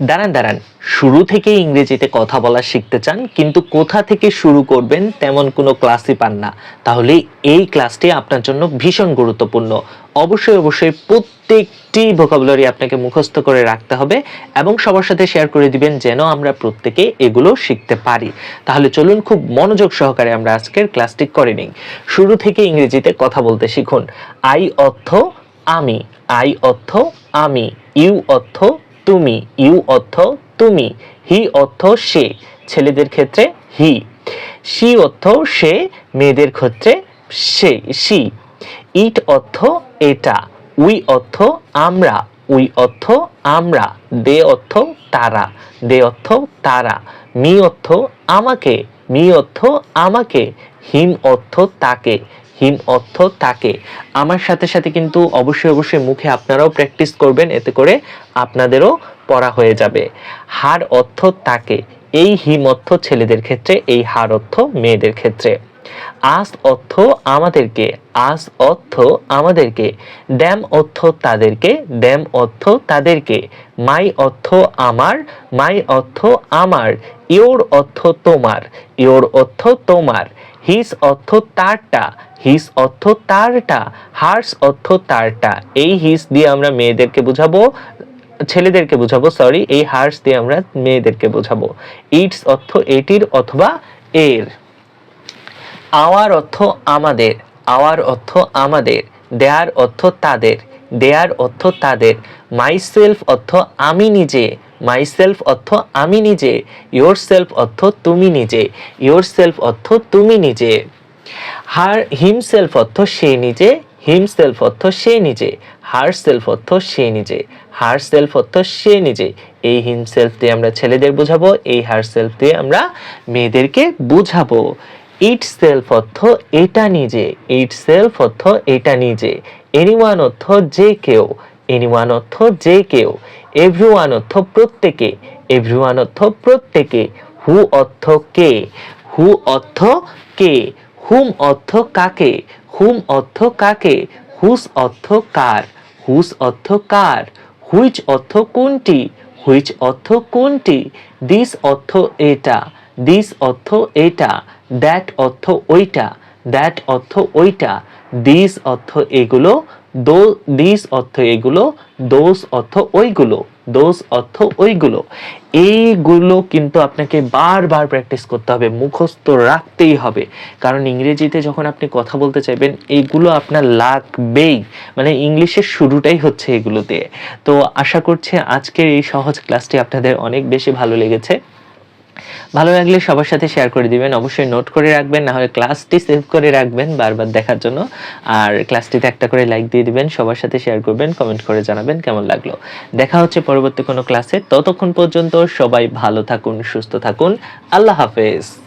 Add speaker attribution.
Speaker 1: দাঁড়ান দাঁড়ান। শুরু থেকে ইংরেজিতে কথা বলা শিখতে চান, কিন্তু কোথা থেকে শুরু করবেন তেমন কোনো ক্লাসই পান না। তাহলে এই ক্লাসটি আপনার জন্য ভীষণ গুরুত্বপূর্ণ। অবশ্যই অবশ্যই প্রত্যেকটি ভোকাবুলারি আপনাকে মুখস্থ করে রাখতে হবে এবং সবার সাথে শেয়ার করে দিবেন যেন আমরা প্রত্যেকে এগুলো শিখতে পারি। তাহলে চলুন, খুব মনোযোগ সহকারে আমরা আজকের ক্লাসটি করে নিই। শুরু থেকে ইংরেজিতে কথা বলতে শিখুন। আই অর্থ আমি, আই অর্থ আমি, ইউ অর্থ তুমি, ইউ অর্থ তুমি, হি অর্থ সে, ছেলেদের ক্ষেত্রে হি সি অর্থ সে, মেয়েদের ক্ষেত্রে সে সি ইট অর্থ এটা, উই অর্থ আমরা, উই অর্থ আমরা, দে অর্থ তারা, দে অর্থ তারা, মি অর্থ আমাকে, মি অর্থ আমাকে, হিম অর্থ তাকে হিম অর্থ তাকে আমার সাথে সাথে কিন্তু অবশ্যই অবশ্যই মুখে আপনারাও প্র্যাকটিস করবেন, এতে করে আপনাদেরও পড়া হয়ে যাবে। হার অর্থ তাকে এই হিম অর্থ ছেলেদের ক্ষেত্রে, এই হার অর্থ মেয়েদের ক্ষেত্রে। আস অর্থ আমাদেরকে আস অর্থ আমাদেরকে, ড্যাম অর্থ তাদেরকে, ড্যাম অর্থ তাদেরকে, মাই অর্থ আমার, মাই অর্থ আমার ইওর অর্থ তোমার ইওর অর্থ তোমার। হিস অর্থ তারটা হিস অর্থ তারটা হার্স অর্থ তারটা। এই হিস দিয়ে আমরা মেয়েদেরকে বুঝাবো, ছেলেদেরকে বুঝাবো সরি এই হার্স দিয়ে আমরা মেয়েদেরকে বোঝাবো। ইটস অর্থ এটির অথবা এর। আওয়ার অর্থ আমাদের আওয়ার অর্থ আমাদের দেয়ার অর্থ তাদের দেয়ার অর্থ তাদের। মাই সেলফ অর্থ আমি নিজে মাই সেলফ অর্থ আমি নিজে ইয়োর সেলফ অর্থ তুমি নিজে ইয়োর সেলফ অর্থ তুমি নিজে। হার হিমসেলফ অর্থ সে নিজে হিমসেলফ অর্থ সে নিজে হার সেলফ অর্থ সে নিজে হার সেলফ অর্থ সে নিজে। এই হিমসেলফ দিয়ে আমরা ছেলেদের বুঝাবো, এই হার সেলফ দিয়ে আমরা মেয়েদেরকে বুঝাবো। ইট সেলফ অর্থ এটা নিজে ইট সেলফ অর্থ এটা নিজে এনিওয়ান অর্থ যে কেউ এনিওয়ান অর্থ যে কেউ। এভরিওয়ান অর্থ প্রত্যেকে, এভরিওয়ান অর্থ প্রত্যেকে। হু অর্থ কে? হু অর্থ কে? হুম অর্থ কাকে? হুম অর্থ কাকে? হুস অর্থ কার? হুস অর্থ কার? হুইচ অর্থ কোনটি? হুইচ অর্থ কোনটি? দিস অর্থ এটা। দিস অর্থ এটা। দ্যাট অর্থ ওইটা। দ্যাট অর্থ ওইটা। দিস অর্থ এগুলো দো, দিস অর্থ এগুলো দোষ অর্থ ওইগুলো দোষ অর্থ ওইগুলো। এইগুলো কিন্তু আপনাকে বারবার প্র্যাকটিস করতে হবে, মুখস্থ রাখতেই হবে। কারণ ইংরেজিতে যখন আপনি কথা বলতে চাইবেন এইগুলো আপনার লাগবেই। মানে ইংলিশের শুরুটাই হচ্ছে এগুলো দিয়ে তো আশা করছি আজকের এই সহজ ক্লাসটি আপনাদের অনেক বেশি ভালো লেগেছে। ভালো লাগলে সবার সাথে শেয়ার করে দিবেন। অবশ্যই নোট করে রাখবেন, না হলে ক্লাসটি সেভ করে রাখবেন বারবার দেখার জন্য। আর ক্লাসটিতে একটা করে লাইক দিয়ে দিবেন, সবার সাথে শেয়ার করবেন কমেন্ট করে জানাবেন কেমন লাগল। দেখা হচ্ছে পরবর্তী কোনো ক্লাসে ততক্ষণ পর্যন্ত সবাই ভালো থাকুন, সুস্থ থাকুন। আল্লাহ হাফেজ।